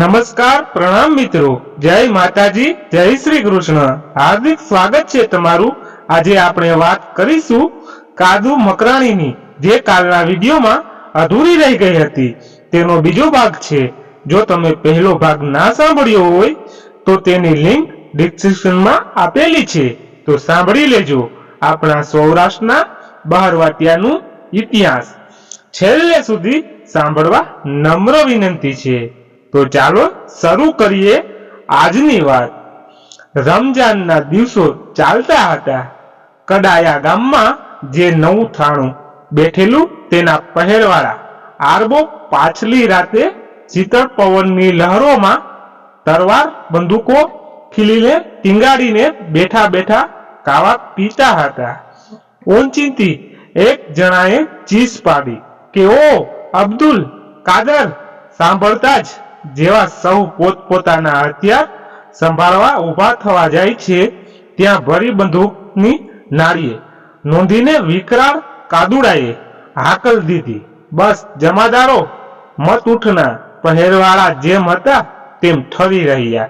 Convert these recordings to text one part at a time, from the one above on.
નમસ્કાર, પ્રણામ મિત્રો. જય માતાજી, જય શ્રી કૃષ્ણ. હાર્દિક સ્વાગત છે તમારું. આજે આપણે વાત કરીશું કાદુ મકરાણીની, જે કાલના વિડીયોમાં અધૂરી રહી ગઈ હતી. તેનો બીજો ભાગ છે. જો તમે પહેલો ભાગ ના સાંભળ્યો હોય, તો તેની લિંક ડિસ્ક્રિપ્શનમાં આપેલી છે. તો સાંભળી લેજો. આપણા સૌરાષ્ટ્રના બહારવાટિયાનું ઇતિહાસ. છેલ્લે સુધી સાંભળવા નમ્ર વિનંતી છે. તો ચાલો શરૂ કરીએ આજની વાત. રમજાનના દિવસો ચાલતા હતા. કડાયા ગામમાં જે નવું થાણું બેઠેલું તેના પહેરવાળા આરબો પાછલી રાતે શીતળ પવનની લહેરોમાં તરવાર બંદૂકો ખીલીને ટીંગાડીને બેઠા બેઠા કાવા પીતા હતા. ઓંચીથી એક જણાએ ચીસ પાડી કે ઓ અબ્દુલ કાદર, સાંભળતા જ. જેવા સૌ પોતપોતાના હથિયાર સંભાળવા ઊભા થવા જાય છે, ત્યાં ભરી બંદૂકની નાળીએ નોંધીને વિકરાળ કાદુડાએ હાકલ દીધી. બસ, જમાદારો મત ઉઠના પહેરવાળા જેમ હતા તેમ ઠરી રહ્યા.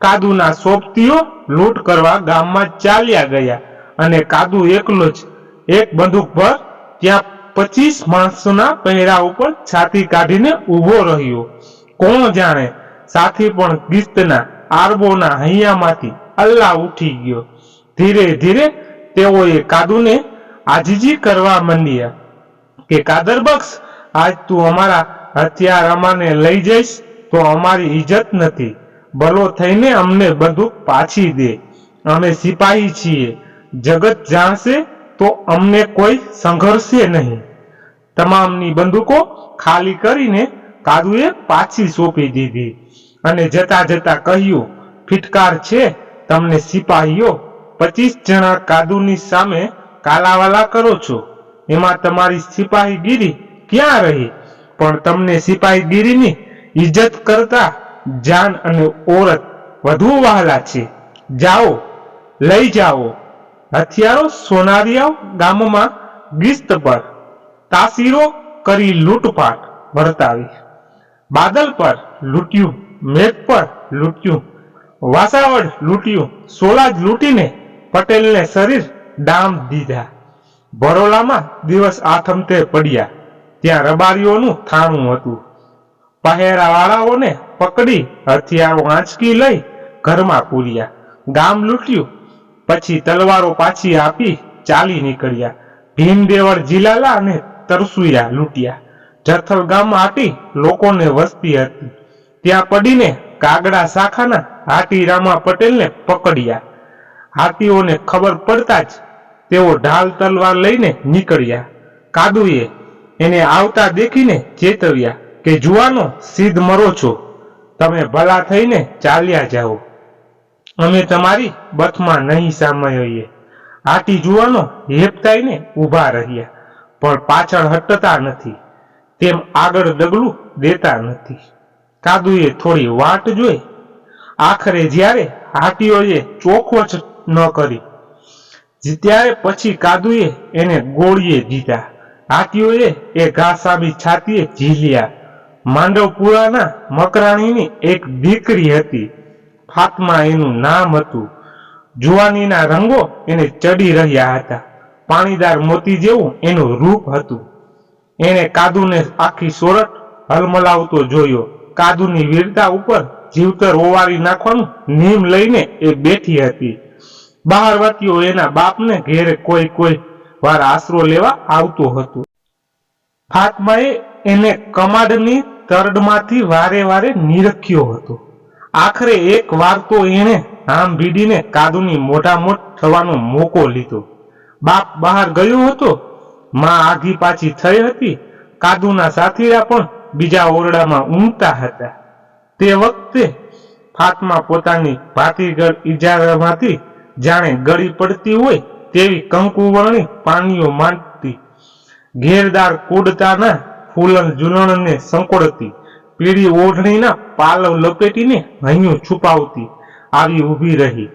કાદુના સોપતીઓ લૂંટ કરવા ગામમાં ચાલ્યા ગયા અને કાદુ એકલો જ એક બંદૂક પર ત્યાં પચીસ માણસોના પહેરા ઉપર છાતી કાઢીને ઊભો રહ્યો. કોણ જાણે? સાથી પણ ગિસ્તના આરબોના હૈયામાંથી અલ્લાહ ઉઠી ગયો. ધીરે ધીરે તેઓએ કાદુને આજીજી કરવા માંડ્યા કે, કાદર બક્ષ, આજ તું અમારા હથિયાર અમાને લઈ જઈશ તો અમારી ઇજ્જત નથી. ભલો થઈને અમને બંદૂક પાછી દે. અમે સિપાહી છીએ. જગત જાણશે તો અમને કોઈ સંઘર્ષે નહીં. તમામની બંદૂકો ખાલી કરીને કાદુએ પાછી સોંપી દીધી અને જતા જતા કહ્યું, ફિટકાર છે, તમને સિપાહીઓ પચીસ જણા કાદુની સામે કાલાવાલા કરો છો. એમાં તમારી સિપાહીગીરી ક્યાં રહી? પણ તમને સિપાહીગીરીની ઇજ્જત કરતા જાન અને ઓરત વધુ વહાલા છે. જાઓ, લઈ જાઓ. હથિયારો સોનારિયા ગામમાં ગિસ્ત પર, તાસીરો કરી લૂંટપાટ વર્તાવી. બાદલ પર લૂંટ્યું, મેઘ પર લૂંટ્યું વાસાવડ લૂંટ્યું, સોલાજ લૂંટીને પટેલને શરીર ડામ દીધા. બરોલામાં દિવસ આથમતે પડ્યા. ત્યાં રબારીઓનું થાણું હતું. પહેરાવાળાઓને પકડી હથિયારો આંચકી લઈ ઘરમાં પૂર્યા. ગામ લૂંટ્યું, પછી તલવારો પાછી આપી ચાલી નીકળ્યા. ભીમદેવળ જીલાલા અને તરસુયા લૂંટ્યા. જથલ ગામમાં હાટી લોકોને વસ્તી હતી. ત્યાં પડીને કાગડા શાખાના હાટી રામા પટેલને પકડ્યા. હાથીઓને ખબર પડતા જ તેઓ ઢાલ તલવાર લઈને નીકળ્યા. કાદુએ એને આવતા દેખીને ચેતવ્યા કે, જુવાનો, સીધ મરો છો. તમે ભલા થઈને ચાલ્યા જાઓ. અમે તમારી બથમાં નહીં સામયીએ. હાટી જુવાનો હેપતાઈને ઊભા રહ્યા, પણ પાછળ હટતા નથી. તેમ આગળ ડગલું દેતા નથી. કાદુએ થોડી વાટ જોઈ. આખરે જ્યારે હાટીઓએ ચોખવટ ન કરી, ત્યારે પછી કાદુએ એને ગોળીએ જીતા હાટીઓએ એ ઘા છાતીએ ઝીલ્યા. માંડવપુરાના મકરાણીની એક દીકરી હતી. ફાતમા એનું નામ હતું. જુવાનીના રંગો એને ચડી રહ્યા હતા. પાણીદાર મોતી જેવું એનું રૂપ હતું. એને કાદુને આખી સોરઠ હલમલાવતો જોયો. કાદુની વીરતા ઉપર જીવતર ઓવારી નાખવાનું નીમ લઈને એ બેઠી હતી. બહારવતીઓ એના બાપને ઘેરે કોઈ કોઈ વાર આશરો લેવા આવતો હતો. ફાતમાએ એને કમાડની તરડમાંથી વારે વારે નિરખ્યો હતો. આખરે એક વાર તો એણે આમ ભીડીને કાદુની મોટા મોટ થવાનો મોકો લીધો. બાપ બહાર ગયો હતો માં આઘી પાછી થઈ હતી. કાદુના સાથીરા પણ બીજા ઓરડામાં ઊંઘતા હતા. તે વખતે ફાતમા પોતાની ભાતીગળ ઇજારામાંથી જાણે ગળી પડતી હોય તેવી કંકુવર્ણી પાણીઓ માંડતી. ઘેરદાર કુડતાના ફૂલન જુલણને સંકોડતી. પીળી ઓઢણીના પાલવ લપેટીને હૈયું છુપાવતી. આવી ઊભી રહી.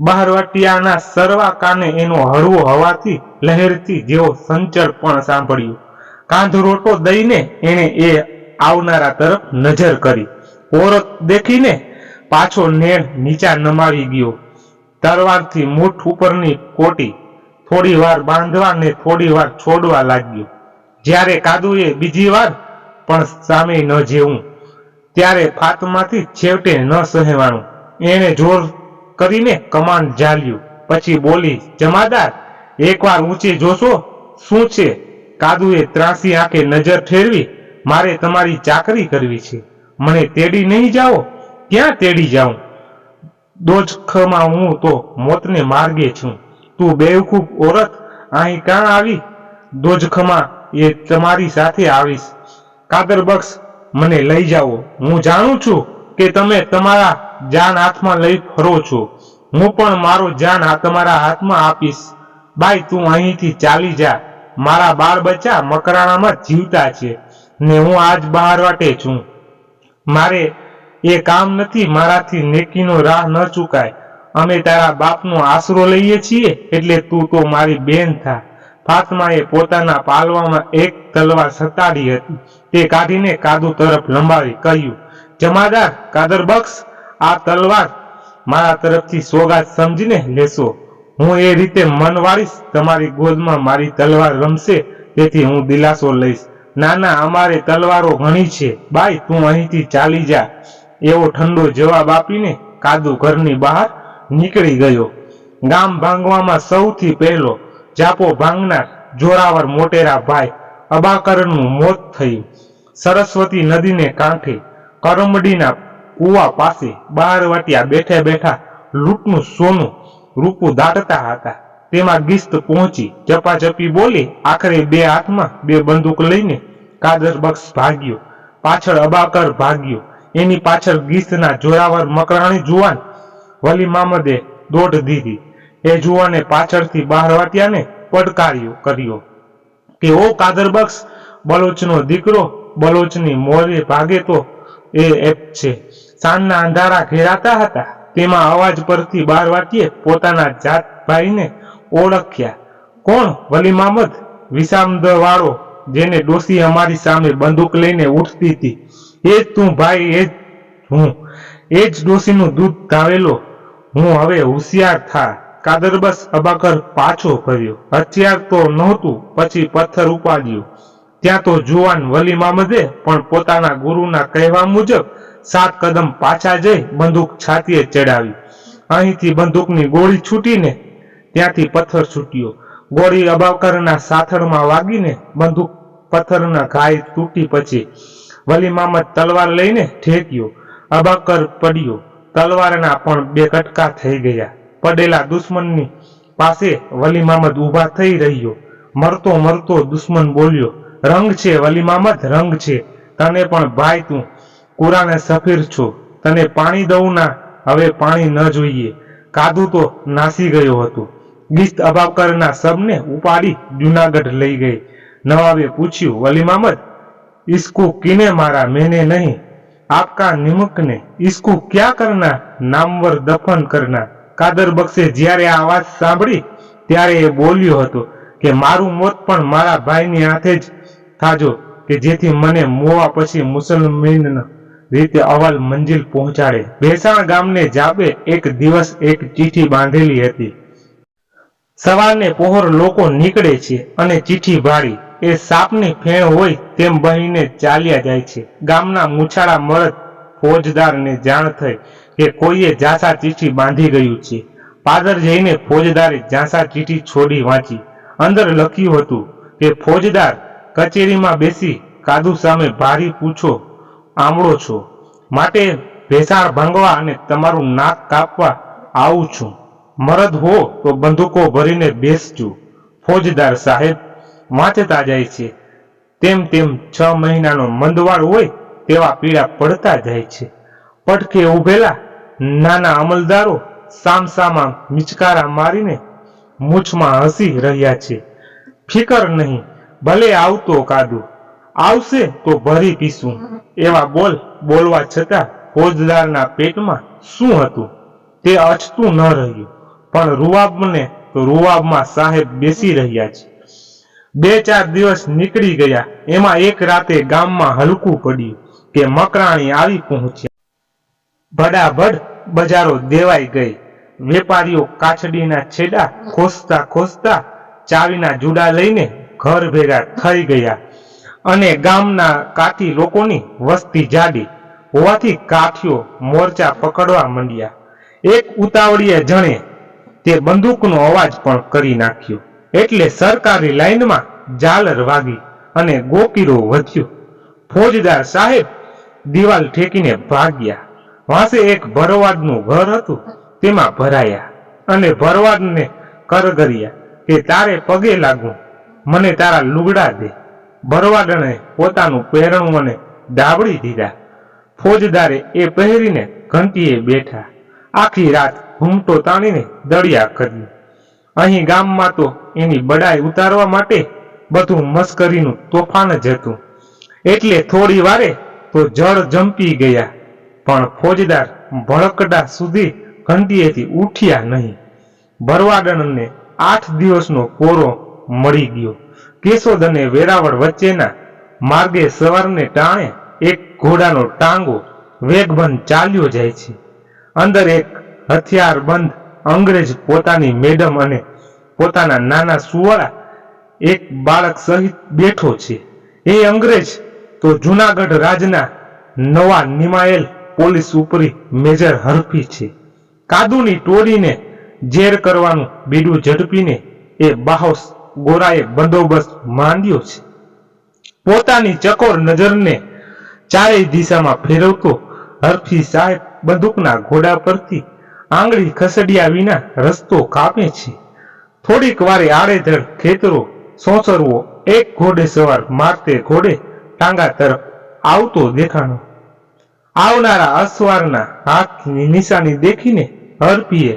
બહારવટિયાના સરવા કાને એનો હળવો હવાથી લહેરથી જેવો સંચર પણ સાંભળ્યો. કાંધરોટો દઈને એણે એ આવનારા તરફ નજર કરી. ઓરત દેખીને પાછો નેણ નીચા નમાવી ગયો. તરવારથી મૂઠ ઉપરની કોટી થોડી વાર બાંધવા ને થોડી વાર છોડવા લાગ્યો. જ્યારે કાદુએ બીજી વાર પણ સામે ન જેવું, ત્યારે ફાતમાંથી છેવટે ન સહેવાનું એણે જોર કરીને કમાન ઝાલ્યું. પછી બોલી, જમાદાર, એકવાર ઊંચે જોશો શું છે? કાદુએ ત્રાસી આંખે નજર ઠેરવી મારે તમારી ચાકરી કરવી છે. મને તેડી નહીં જાઓ? ક્યાં તેડી જાઉં? દોજખમાં હું તો મોતને માર્ગે છું. તું બેવકૂફ ઓરત, અહીં કાં આવી? દોજખમાં એ તમારી સાથે આવીશ. કાદરબક્ષ મને લઈ જાઓ. હું જાણું છું કે તમે તમારા જાન હાથમાં લઈ ફરો છો. હું પણ મારો જાન તમારા હાથમાં આપીશ. બાઈ, તું અહીંથી ચાલી જા. મારા બાળ બચ્ચા મકરાણામાં જીવતા છે ને હું આજ બહાર વાટે છું. મારે એ કામ નથી, મારાથી નેકીનો રાહ ન ચૂકાય. અમે તારા બાપનો આશરો લઈએ છીએ એટલે તું તો મારી બેન થા. ફાતમાએ પોતાના પાલવામાં એક તલવાર સતાડી હતી. તે કાઢીને કાદુ તરફ લંબાવી કહ્યું, જમાદાર કાદરબક્ષ આ તલવાર મારા તરફથી સોગાત સમજીને લેશો. હું એ રીતે મન વાળીશ, તમારી ગોદમાં મારી તલવાર રમશે, તેથી હું દિલાસો લઈશ. ના ના અમારે તલવારો ઘણી છે. બાઈ, તું અહીંથી ચાલી જા. એવો ઠંડો જવાબ આપીને કાદુ ઘરની બહાર નીકળી ગયો. ગામ ભાંગવામાં સૌથી પહેલો જાપો ભાંગનાર જોરાવર મોટેરા ભાઈ અબાકરનું મોત થયું. સરસ્વતી નદીને કાંઠે કરમડીના કુવા પાસે બાર વાટિયા બેઠા બેઠા લૂંટનું સોનું રૂપું દાટતા હતા. તેમાં ગિસ્ત પહોંચી ચપાચપી બોલી, આખરે બે હાથમાં બે બંદૂક લઈને કાદર બક્ષ ભાગ્યો, પાછળ અબાકર ભાગ્યો, એની પાછળ ગિસ્તના જોરાવર મકરાણી જુવાન વલી મામદે દોઢ દીધી. એ જુવાને પાછળથી બહાર વાટ્યાને પડકાર્યો કર્યો કે, ઓ કાદર બક્ષ, બલોચનો દીકરો, બલોચની મોરે ભાગે તો એ એક છે. સાંજના અંધારા ઘેરાતા હતા. તેમાં અવાજ પરથી બાર વાટીએ પોતાના જાત ભાઈને ઓળખ્યા. કોણ વલી મામદ? વિસામદ વાળો જેને ડોસી અમારી સામે બંદૂક લઈને ઉઠતી હતી. એ જ તું ભાઈ, એ જ હું. એ જ ડોસીનું દૂધ ધાવેલો. હું હવે હોશિયાર થા. કાદરબસ અબાકર પાછો ફર્યો. હથિયાર તો નહોતું, પછી પથ્થર ઉપાડ્યું. ત્યાં તો જુવાન વલી મામદે પણ પોતાના ગુરુના કહેવા મુજબ સાત કદમ પાછા જઈ બંદૂક છાતીએ ચડાવી. અહીંથી બંદૂકની ગોળી છૂટીને ત્યાંથી પથ્થર છૂટ્યો. ગોળી અબાવકરના સાથળમાં વાગીને બંદૂક પથ્થરના ઘાય તૂટી પછી વલી મામદ તલવાર લઈને ઠેક્યો. અબાકર પડ્યો. તલવારના પણ બે કટકા થઈ ગયા. પડેલા દુશ્મનની પાસે વલી મામદ ઊભા થઈ રહ્યો. મરતો મરતો દુશ્મન બોલ્યો, રંગ છે, વલી મામદ, રંગ છે. તને પણ ભાઈ તું કુરાને સફીર છું, તને પાણી દઉં ના, હવે પાણી ન જોઈએ. કાદુ તો નાસી ગયો હતો. ગીસ્ત અબાકરના સબને ઉપાડી જુનાગઢ લઈ ગઈ. નવાબે પૂછ્યું, વલી મામદ ઇસકો કિને મારા મેને નહીં? આપકા નિમકને ઇસકો ક્યાં કરના? નામવર દફન કરના. કાદર બક્ષે જ્યારે આ વાત સાંભળી, ત્યારે એ બોલ્યો હતો કે, મારું મોત પણ મારા ભાઈની હાથે જ થાજો, કે જેથી મને મોવા પછી મુસલમાન રીતે અવલ મંજિલ પહોંચાડે. ભેસાણ ગામને જાબે એક દિવસ એક ચીઠી બાંધેલી હતી. સવારને પહોર લોકો નીકળે છે અને ચીઠી ભાળી એ સાપની ફેણ હોય તેમ બહીને ચાલ્યા જાય છે. ગામના મૂછાળા મરદ ફોજદારને જાણ થઈ કે કોઈએ જાસા ચીઠી બાંધી ગયું છે. પાદર જઈને ફોજદારે જાસા ચીઠી છોડી વાંચી. અંદર લખ્યું હતું કે, ફોજદાર, કચેરીમાં બેસી કાદુ સામે ભારી પૂછો આમળો છો. માટે ભેસાણ ભાંગવા અને તમારું નાક કાપવા આવું છું. મરદ હો તો બંદૂકો ભરીને બેસજો. ફોજદાર સાહેબ વાંચતા જાય છે. તેમ તેમ છ મહિનાનો મંદવાળ હોય તેવા પીડા પડતા જાય છે. પટકે ઉભેલા નાના અમલદારો સામસામા મિચકારા મારીને મૂછમાં હસી રહ્યા છે. ફિકર નહીં, ભલે આવતો કાદુ. આવશે તો ભરી પીશું. એવા બોલ, બોલવા છતાં ફોજદારના પેટમાં શું હતું? તે અચતું ન રહ્યું. પણ રૂવાબને તો રૂવાબમાં સાહેબ બેસી રહ્યા છે. બે ચાર દિવસ નીકળી ગયા. એમાં એક રાતે ગામમાં હલકું પડ્યું કે મકરાણી આવી પહોંચ્યા. ભડાભડ બજારો દેવાઈ ગઈ. વેપારીઓ કાછડીના છેડા ખોસતા ખોસતા ચાવીના જુડા લઈને ઘર ભેગા થઈ ગયા. અને ગામના કાઠી લોકોની વસ્તી જાડી હોવાથી કાઠીઓ મોરચા પકડવા માંડ્યા. એક ઉતાવળીએ જણે તે બંદૂકનો અવાજ પણ કરી નાખ્યો. એટલે સરકારી લાઈનમાં ઝાલર વાગી અને ગોકીરો વધ્યો. ફોજદાર સાહેબ દિવાલ ઠેકીને ભાગ્યા. વાંસે એક ભરવાડનું ઘર હતું, તેમાં ભરાયા અને ભરવાડને કરગર્યા કે તારે પગે લાગું મને તારા લુગડા દે. ભરવાડણે પોતાનું પહેરણું મને ડાબડી દીધા. ફોજદારે એ પહેરીને ઘંટીએ બેઠા. આખી રાત ઘૂમટો તાણીને દળિયા કર્યું. અહીં ગામમાં તો એની બડાઈ ઉતારવા માટે બધું મસ્કરીનું તોફાન જ હતું. એટલે થોડી વારે તો જળ જંપી ગયા. પણ ફોજદાર ભળકડા સુધી ઘંટીએથી ઉઠ્યા નહીં. ભરવાડણને આઠ દિવસનો કોરો મળી ગયો. કેશોદ અને વેરાવળ વચ્ચેના માર્ગે સવારને ટાણે એક ઘોડાનો ટાંગો વેગબંધ ચાલ્યો જાય છે. અંદર એક હથિયારબંધ અંગ્રેજ પોતાની મેડમ અને પોતાના નાના સુવાળા એક બાળક સહિત બેઠો છે. એ અંગ્રેજ તો જુનાગઢ રાજના નવા નિમાયેલ પોલીસ ઉપરી મેજર હરફી છે. કાદુની ટોળીને ઝેર કરવાનું બીડું ઝડપીને એ બાહોશ ગોરાએ બંદોબસ્ત માંડ્યો છે. પોતાની ચકોર નજરને ચારેય દિશામાં ફેરવતો હરફી સાહેબ બંદૂકના ઘોડા પરથી આંગળી ખસડ્યા વિના રસ્તો કાપે છે. થોડીક વારે આડેધડ ખેતરો સોસરવો, એક ઘોડે સવાર મારતે ઘોડે ટાંગા તરફ આવતો દેખાણો. આવનારા અસવારના હાથની નિશાની દેખીને હરપીએ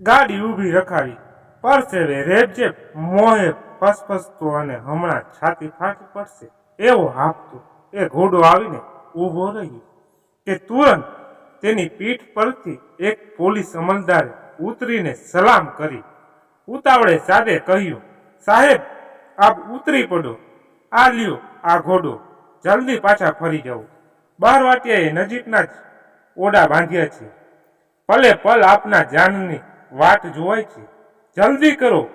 ગાડી ઊભી રખાવી. પરસેવે રેબજેબ મોહે ફસફસતો અને હમણાં છાતી ફાટી પડશે એવો હાંફતો. એ ઘોડો આવીને ઊભો રહ્યો. કે તુરંત તેની પીઠ પરથી એક પોલીસ અમલદારે ઉતરીને સલામ કરી. ઉતાવળે સાદે કહ્યું, સાહેબ, આપ ઉતરી પડો. આ લ્યો, આ ઘોડો. જલ્દી પાછા ફરી જાઓ. બાર વાટિયાએ નજીકના જ ઓડા બાંધ્યા છે. પલે પલ આપના જાનની વાટ જોવાય છે. જલ્દી કરો,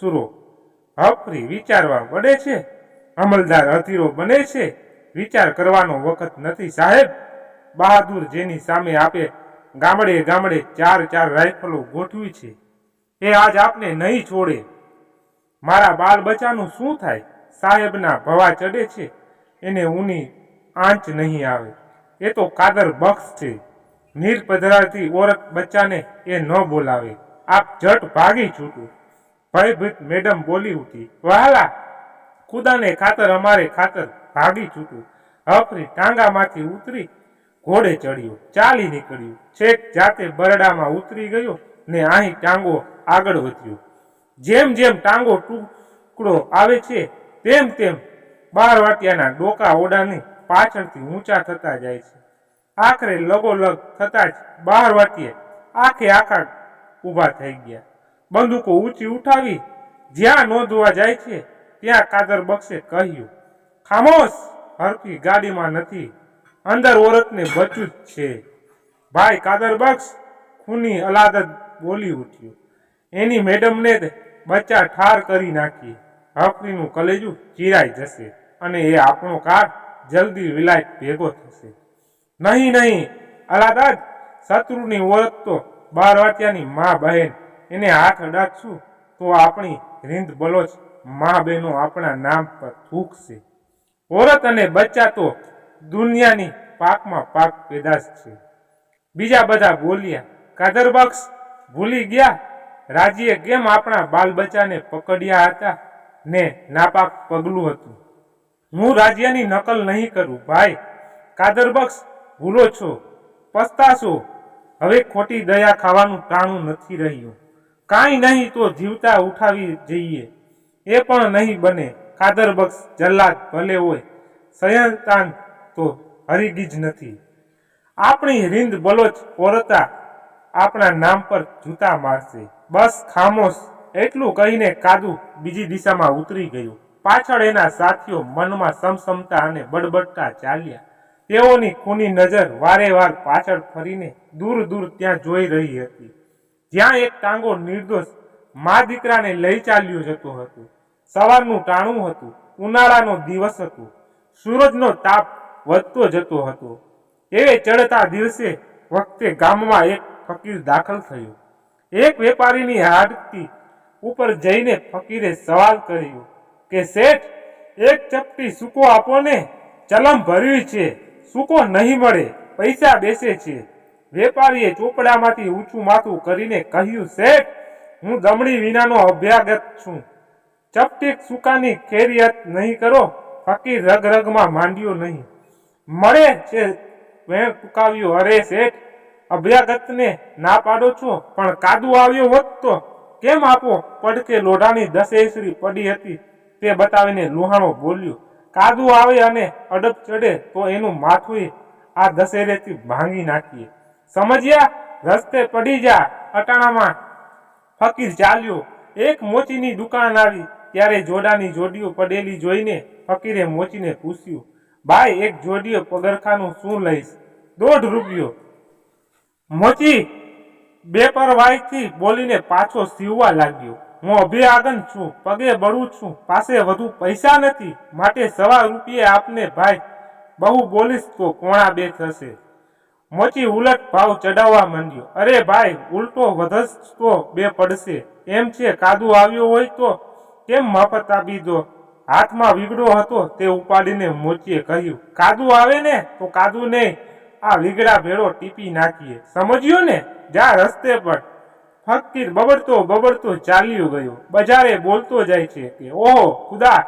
સુરો. હફરી વિચારવા પડે છે, અમલદાર અધીરો બને છે, વિચાર કરવાનો વખત નથી સાહેબ. બહાદુર જેની સામે આપે ગામડે ગામડે ચાર ચાર રાઇફલો ગોઠવી છે. એ આજ આપને નહીં છોડે. મારા બાળ બચ્ચાનું શું થાય? સાહેબના ભવા ચડે છે, એને ઊની આંચ નહીં આવે. એ તો કાદર બક્ષ છે. નીર પધરાથી ઓરત બચ્ચાને એ ન બોલાવે. આપ જટ ભાગી છૂટું. ભયભીત મેડમ બોલી ઉઠી વહાલા ખુદાને ખાતર અમારે ખાતર ભાગી છૂટું. હફરી ટાંગામાંથી ઉતરી ઘોડે ચડ્યો, ચાલી નીકળ્યું. છેક જાતે બરડામાં ઉતરી ગયો ને અહીં ટાંગો આગળ વધ્યો. જેમ જેમ ટાંગો ટુકડો આવે છે, તેમ તેમ બાર વાટિયાના ડોકા ઓડાની પાછળથી ઊંચા થતા જાય છે. આખરે લગોલગ થતા જ બાર વાટીએ આખે આખા ઊભા થઈ ગયા. બંદૂકો ઊંચી ઉઠાવી, જ્યાં નોંધવા જાય છે, ત્યાં કાદર બક્ષે કહ્યું, ખામોશ! હરકી ગાડીમાં નથી. અંદર ઓરતને બચ્યું જ છે. ભાઈ કાદર બક્ષ ખૂની અલાદત બોલી ઉઠ્યું. એની મેડમને જ બચ્ચા ઠાર કરી નાખી. હફરીનું કલેજું ચીરાઈ જશે અને એ આપણો કાર જલ્દી વિલાય ભેગો થશે. નહીં નહીં અલાદાદ શત્રુની ઓળખ તો બાર વાત્યાની મા બહેન. એને હાથ અડાડશું તો આપણી રીંદ બલોચ મા બહેનો આપણા નામ પર થૂકશે. ઓરત અને બચ્ચા તો દુનિયાની પાકમાં પાક પેદાશ છે. બીજા બધા બોલ્યા કાદરબક્ષ ભૂલી ગયા? રાજીએ કેમ આપણા બાલ બચ્ચાને પકડ્યા હતા ને નાપાક પગલું હતું? હું રાજ્યની નકલ નહીં કરું, ભાઈ. કાદરબક્ષ ભૂલો છો, પસ્તાશો હવે ખોટી દયા ખાવાનું ટાણું નથી રહ્યું. કાંઈ નહીં તો જીવતા ઉઠાવી જઈએ. એ પણ નહીં બને. કાદરબક્ષ જલ્લાદ ભલે હોય. સયંતાન તો હરિગીજ નથી. આપણી રીંદ બલોચ ઓરતા આપણા નામ પર જૂતા મારશે. બસ ખામોશ એટલું કહીને કાદુ બીજી દિશામાં ઉતરી ગયું. પાછળ એના સાથીઓ મનમાં સમસમતા અને બડબડતા ચાલ્યા. તેઓની ખૂની નજર વારે વાર પાછળ ફરીને દૂર દૂર ત્યાં જોઈ રહી હતી. જ્યાં એક ટાંગો નિર્દોષ મા દીકરાને લઈ ચાલ્યો જતો હતો. સવારનું ટાણું હતું, ઉનાળાનો દિવસ હતો, સૂરજનો તાપ વધતો જતો હતો. એવે ચડતા દિવસે વખતે ગામમાં એક ફકીર દાખલ થયો. એક વેપારીની હાડતી ઉપર જઈને ફકીરે સવાલ કર્યો કે, શેઠ, એક ચપટી સૂકો આપો ને ચલમ ભર્યું છે. સૂકો નહીં મળે, પૈસા બેસે છે. વેપારીએ ચોપડામાંથી ઊંચું માથું કરીને કહ્યું, શેઠ, હું દમડી વિનાનો અભ્યાગત છું. ચપટીક સુકાની ખેરિયત નહીં કરો, ફકીર રગ રગમાં માંડ્યો નહીં. મળે છે વેણ ટૂંકાવ્યો, અરે શેઠ, અભ્યાગતને ના પાડો છો, પણ કાદુ આવ્યો હોત તો કેમ આપો? પડકે લોઢાની દસેસરી પડી હતી. તે બતાવીને લુહાણો બોલ્યો કાદુ આવે અને અડપ ચડે તો એનું માથું આ દશેરેથી ભાંગી નાખીએ. સમજ્યા? રસ્તે પડી જા, અટાણામાં ફકીર ચાલ્યો. એક મોચીની દુકાન આવી, ત્યારે જોડાની જોડીઓ પડેલી જોઈને ફકીરે મોચીને પૂછ્યું, ભાઈ, એક જોડીઓ પગરખાનું શું લઈશ? દોઢ રૂપિયો. મોચી બે પરવાઈથી બોલીને પાછો સીવવા લાગ્યો. હું અભિયાગન છું, પગે બળું છું, પાસે વધુ પૈસા નથી, માટે સવા રૂપિયે આપને ભાઈ, બહુ બોલીશ તો કોણા બે થશે. મોચી ઉલટ ભાવ ચડાવવા માંડ્યો. અરે ભાઈ, ઉલટો વધસ તો બે પડશે. એમ છે, કાદુ આવ્યો હોય તો કેમ મફત આપી દો? હાથમાં વીગડો હતો, તે ઉપાડીને મોચીએ કહ્યું, કાદુ આવે ને, તો કાદુ નહીં. આ વીગડા ભેળો ટીપી નાખીએ. સમજ્યો ને? જા રસ્તે પર. ફકીર બબડતો બબડતો ચાલ્યો ગયો. બજારે બોલતો જાય છે કે, ઓહો, ખુદા,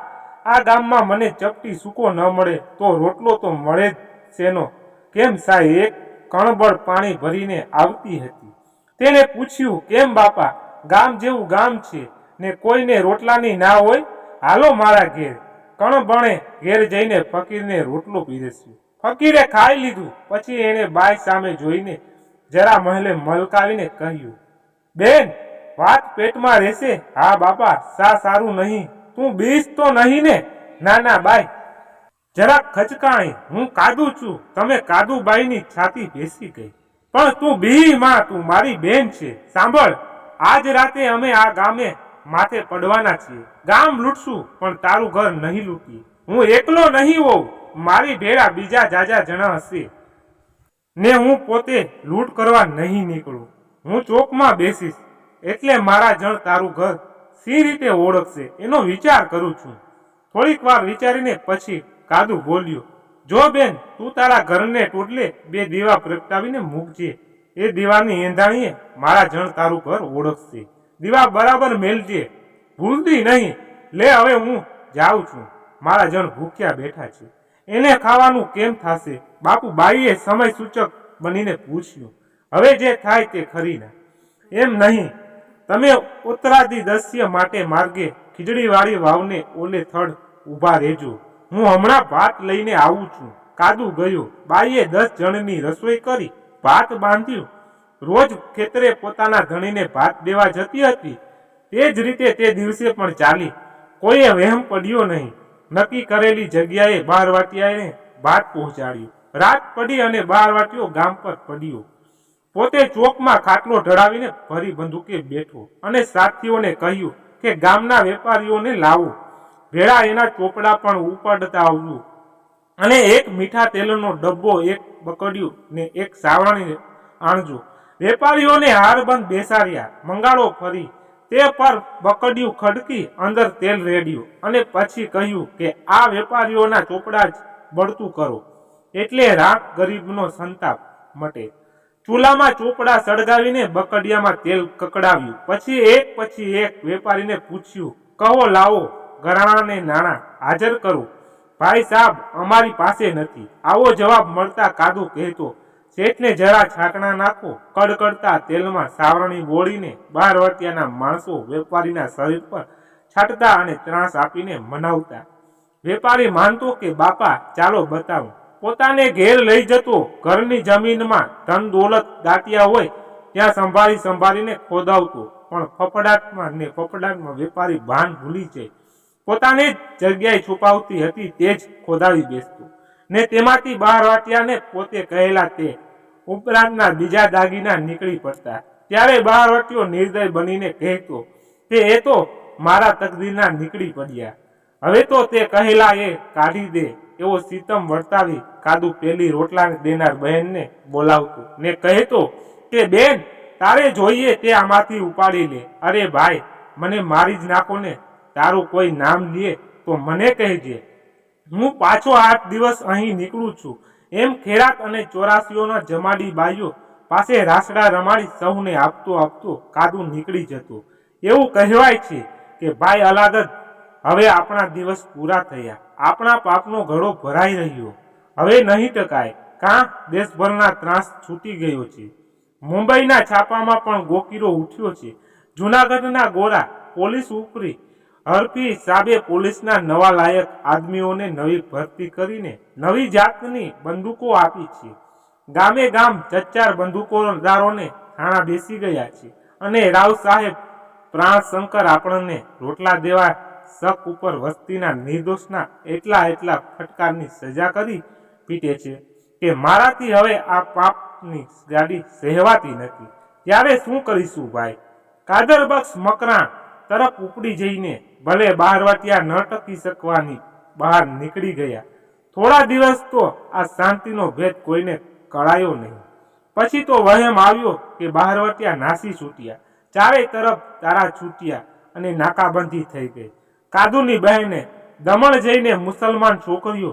આ ગામમાં મને ચપટી સૂકો ન મળે, તો રોટલો તો મળે જ શેનો? કેમ સાહેબ, એક કણબળ પાણી ભરીને આવતી હતી? તેને પૂછ્યું, કેમ બાપા, ગામ જેવું ગામ છે ને કોઈને રોટલાની ના હોય? હાલો મારા ઘેર. કણબણે ઘેર જઈને ફકીરને રોટલો પીરસ્યો. ફકીરે ખાઈ લીધું. પછી એણે બાઈ સામે જોઈને જરા મહેલે મલકાવીને કહ્યું બેન, વાત પેટમાં રહેશે. હા, બાપા, સા સારું નહીં. તું બીજ તો નહીં ને. ના ના બાઈ જરા ખચકાણી. હું કાદુ છું. તમે કાદુબાઈની છાતી બેસી ગઈ. પણ તું બી માં તું, મારી બેન છે. સાંભળ, આજ રાતે અમે આ ગામે માથે પડવાના છીએ. ગામ લૂંટશું, પણ તારું ઘર નહીં લૂટી. હું એકલો નહીં હોઉં. મારી ભેળા બીજા જાજા જણા હશે. ને હું પોતે લૂંટ કરવા નહીં નીકળું. હું ચોકમાં બેસીશ એટલે મારા જણ તારું ઘર સી રીતે ઓળખશે એનો વિચાર કરું છું. થોડીક વાર વિચારીને પછી કાદુ બોલ્યો, જો બેન, તું તારા ઘરને ટોટલે બે દીવા પ્રગટાવીને મૂકજે. એ દીવાની એંધાણીએ મારા જણ તારું ઘર ઓળખશે. દીવા બરાબર મેલજે. ભૂલતી નહીં. લે, હવે હું જાઉં છું. મારા જણ ભૂખ્યા બેઠા છે. એને ખાવાનું કેમ થશે? બાપુ બાઈએ સમય સૂચક બનીને પૂછ્યું હવે જે થાય તે ખરીને. એમ નહીં, તમે ઉત્તરાદી માટે માર્ગે ખીજડીવાળી વાવને ઓલે થડ ઊભા રહેજો. હું હમણાં ભાત લઈને આવું છું. કાદુ ગયો. બાઈએ દસ જણની રસોઈ કરી, ભાત બાંધ્યું. રોજ ખેતરે પોતાના ધણીને ભાત દેવા જતી હતી. તે જ રીતે તે દિવસે પણ ચાલી. કોઈએ વહેમ પડ્યો નહીં. નક્કી કરેલી જગ્યાએ બારવાટિયાએ ભાત પહોંચાડ્યું. રાત પડી અને બારવાટીઓ ગામ પર પડ્યો. પોતે ચોકમાં ખાટલો ઢળાવીને ભરી બંદૂકે બેઠો અને સાથીઓને કહ્યું કે ગામના વેપારીઓને લાવો. ભેળા એના ચોપડા પણ ઉપાડતા આવજો. અને એક મીઠા તેલનો ડબ્બો એક બકડ્યું ને એક સાવરણી આણજો. વેપારીઓને હારબંધ બેસાડ્યા. મંગાળો ફરી. તે પર બકડ્યું ખડકી અંદર તેલ રેડ્યું અને પછી કહ્યું કે આ વેપારીઓના ચોપડા જ બળતું કરો. એટલે રાખ ગરીબનો સંતાપ મટે. ચૂલામાં ચોપડા સળગાવીને બકડિયામાં તેલ કકડાવ્યું. પછી એક પછી એક વેપારીને પૂછ્યું, કહો, લાવો, ઘરાણાને નાણાં હાજર કરો. ભાઈ સાહેબ અમારી પાસે નથી. આવો જવાબ મળતા કાદુ કહેતો, શેઠને જરા છાંકણા નાખો. કડકડતા તેલમાં સાવરણી બોળીને બાર વર્તિયાના માણસો વેપારીના શરીર પર છાંટતા અને ત્રાસ આપીને મનાવતા. વેપારી માનતો કે, બાપા, ચાલો બતાવો. પોતાને ઘેર લઈ જતો ઘરની જમીનમાં ધન દોલત દાટિયા હોય, ત્યાં સંભાળી સંભાળીને ખોદાવતો. પણ ફફડાટમાં ને ફફડાટમાં વેપારી ભાન ભૂલી જાય. પોતાની જ જગ્યાએ છુપાવતી હતી, તે જ ખોદાવી બેસતો. ને તેમાંથી બહાર વાટ્યાને પોતે કહેલા તે ઉપરાંતના બીજા દાગીના નીકળી પડતા. ત્યારે બહાર વાટ્યો નિર્દય બનીને કહેતો કે એ તો મારા તકદીરના નીકળી પડ્યા. હવે તો તે કહેલા એ કાઢી દે. એવો સીતમ વર્તાવી કાદુ પેલી રોટલા દેનાર બહેનને બોલાવતું ને કહેતો કે, બેન, તારે જોઈએ તે આમાંથી ઉપાડી લે. અરે ભાઈ, મને મારી જ નાખો ને. તારું કોઈ નામ લે તો મને કહેજે. હું પાછો આઠ દિવસ અહીં નીકળું છું. એમ ખેરાક અને ચોરાસીઓના જમાડી બાઈઓ પાસે રાસડા રમાડી સૌને આપતો આપતો કાદુ નીકળી જતો. એવું કહેવાય છે કે, ભાઈ અલાગત હવે આપણા દિવસ પૂરા થયા. આપણા પાપનો ઘડો ભરાઈ રહ્યો. હવે નહીં ટકાય. કાં દેશભરના ત્રાસ છૂટી ગયો છે? મુંબઈના છાપામાં પણ ગોકીરો ઉઠ્યો છે. જૂનાગઢના ગોરા પોલીસ ઉપરી હરફી સાબે પોલીસના નવા લાયક આદમીઓને નવી ભરતી કરીને નવી જાતની બંદૂકો આપી છે. ગામે ગામ ચચ્ચાર બંદૂકોદારોને થાણા બેસી ગયા છે. અને રાવ સાહેબ પ્રાણ શંકર આપણને રોટલા દેવા શક ઉપર વસ્તીના નિર્દોષના એટલા એટલા ફટકારની સજા કરી પીટે છે કે મારાથી હવે આ પાપની ગાડી સહેવાતી નથી. ત્યારે શું કરીશું ભાઈ? કાદરબક્ષ મકરાણ તરફ ઉપડી જઈને ભલે બહારવાટિયા ન ટકી શકવાની બહાર નીકળી ગયા. થોડા દિવસ તો આ શાંતિનો ભેદ કોઈને કળાયો નહીં. પછી તો વહેમ આવ્યો કે બહારવટિયા નાસી છૂટ્યા. ચારે તરફ તારા છૂટ્યા અને નાકાબંધી થઈ ગઈ. કાદુની બહેને દમણ જઈને મુસલમાન છોકરીઓ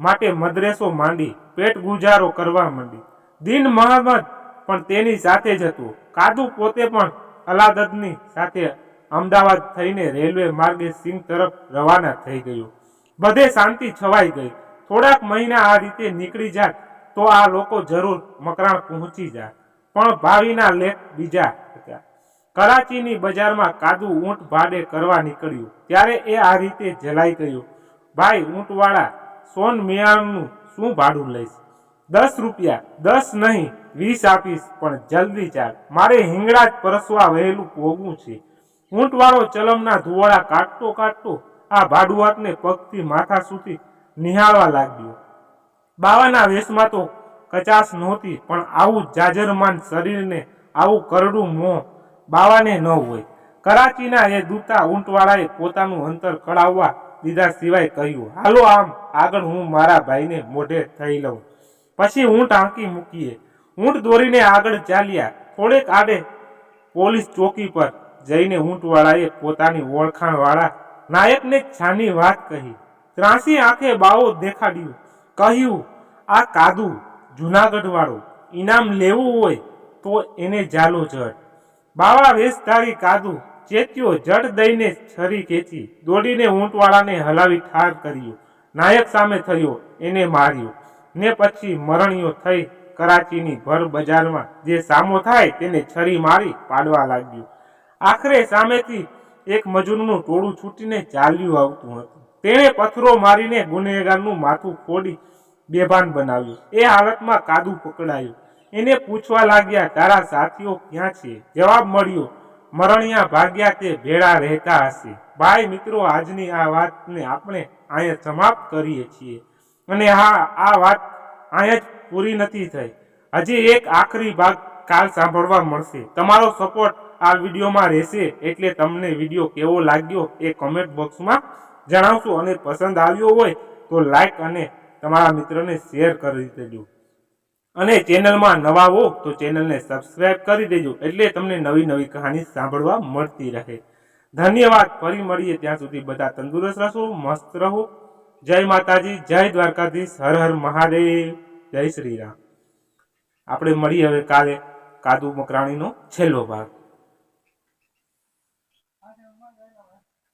માટે મદ્રેસો માંડી, પેટ ગુજારો કરવા માંડી. દિન મહમ્મદ પણ તેની સાથે જ હતું. કાદુ પોતે પણ અલાદદની સાથે અમદાવાદ થઈને રેલવે માર્ગે સિંહ તરફ રવાના થઈ ગયો. બધે શાંતિ છવાઈ ગઈ. થોડાક મહિના આ રીતે નીકળી જાત તો આ લોકો જરૂર મકરાણ પહોંચી જાય પણ ભાવિના લેખ બીજા કરાચીની બજારમાં કાદુ ઊંટ ભાડે કરવા નીકળ્યું, ત્યારે એ આ રીતે જલાઈ ગયું, ભાઈ, ઊંટવાળા, સોન મિયાણનું શું ભાડું લઈશ? દસ રૂપિયા, દસ નહીં, વીસ આપીશ, પણ જલ્દી ચાલ. મારે હિંગળા જ પરસવા વહેલું પોગવું છે. ઊંટવાળો ચલમના ધુવાળા કાઢતો કાઢતો આ ભાડુઆતને પગથી માથા સુધી નિહાળવા લાગ્યો. બાવાના વેશમાં તો કચાશ નહોતી, પણ આવું જાજરમાન શરીરને આવું કરડું મોં બાવાને ન હોય. કરાચીના એ દૂતા ઊંટવાળાએ પોતાનું અંતર કળાવવા દીધા સિવાય કહ્યું, હાલો આમ, આગળ હું મારા ભાઈને મોઢે થઈ લઉં. પછી ઊંટ આંકી મૂકીએ. ઊંટ દોરીને આગળ ચાલ્યા. થોડેક આડે પોલીસ ચોકી પર જઈને ઊંટવાળાએ પોતાની ઓળખાણવાળા નાયકને છાની વાત કહી. ત્રાસી આંખે બાવો દેખાડ્યું. કહ્યું, આ કાદુ જુનાગઢવાળો. ઇનામ લેવું હોય તો એને જાલો જડ. બાવા વેશધારી કાદુ ચેત્યો જડ દઈને છરી ખેંચી, દોડીને ઊંટવાળાને હલાવી ઠાર કર્યો. નાયક સામે થયો, એને માર્યો. ને પછી મરણીયો થઈ કરાચીની ભર બજારમાં, જે સામો થાય તેને છરી મારી પાડવા લાગ્યું. આખરે સામેથી એક મજૂરનું ટોળું છૂટીને ચાલ્યું આવતું હતું. તેણે પથ્થરો મારીને ગુનેગારનું માથું ફોડી બેભાન બનાવ્યું. એ હાલતમાં કાદુ પકડાયું. એને પૂછવા લાગ્યા, તારા સાથીઓ ક્યાં છે? જવાબ મળ્યો, મરણિયા ભાગ્યા તે ભેળા રહેતા હશે. ભાઈ મિત્રો, આજની આ વાતને આપણે અહીંયા સમાપ્ત કરીએ છીએ. અને હા, આ વાત અહીંયા જ પૂરી નથી થઈ. હજી એક આખરી ભાગ કાલ સાંભળવા મળશે. તમારો સપોર્ટ આ વિડીયોમાં રહેશે એટલે તમને વીડિયો કેવો લાગ્યો એ કોમેન્ટ બોક્સમાં જણાવશો અને પસંદ આવ્યો હોય તો લાઈક અને તમારા મિત્રોને શેર કરી દેજો. અને ચેનલમાં નવા હો તો ચેનલને સબસ્ક્રાઇબ કરી દેજો એટલે તમને નવી નવી કહાની સાંભળવા મળતી રહે. ધન્યવાદ. ફરી મળીએ ત્યાં સુધી બધા તંદુરસ્ત રહો મસ્ત રહો. જય માતાજી, જય દ્વારકાધીશ, હર હર મહાદેવ. જય શ્રી રામ. આપણે મળીએ હવે કાલે કાદુ મકરાણીનો છેલ્લો ભાગ.